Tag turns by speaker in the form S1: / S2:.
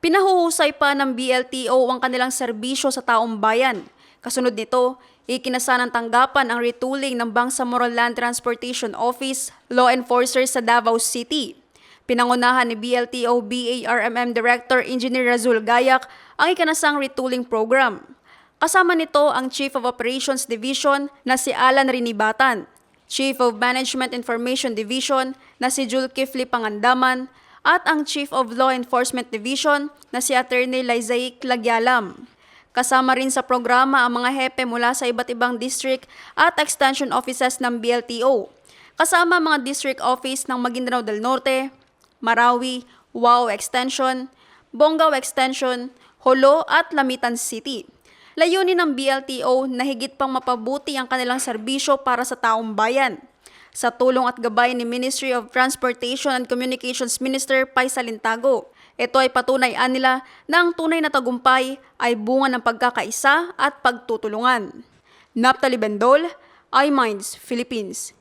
S1: Pinahuhusay pa ng BLTO ang kanilang serbisyo sa taong bayan. Kasunod nito, ikinasa ng tanggapan ang retooling ng Bangsamoro Land Transportation Office Law Enforcers sa Davao City. Pinangunahan ni BLTO BARMM Director Engineer Razul Gayak ang ikinasang retooling program. Kasama nito ang Chief of Operations Division na si Alan Rinibatan, Chief of Management Information Division na si Jul Kifli Pangandaman, at ang Chief of Law Enforcement Division na si Attorney Lizaik Lagyalam. Kasama rin sa programa ang mga hepe mula sa iba't ibang district at extension offices ng BLTO. Kasama mga district office ng Maguindanao del Norte, Marawi, Wao Extension, Bongao Extension, Holo at Lamitan City. Layunin ng BLTO na higit pang mapabuti ang kanilang serbisyo para sa taong bayan. Sa tulong at gabay ni Ministry of Transportation and Communications Minister Paisa Lintago, ito ay patunay nila na ang tunay na tagumpay ay bunga ng pagkakaisa at pagtutulungan. Naptali Bendol, iMinds, Philippines.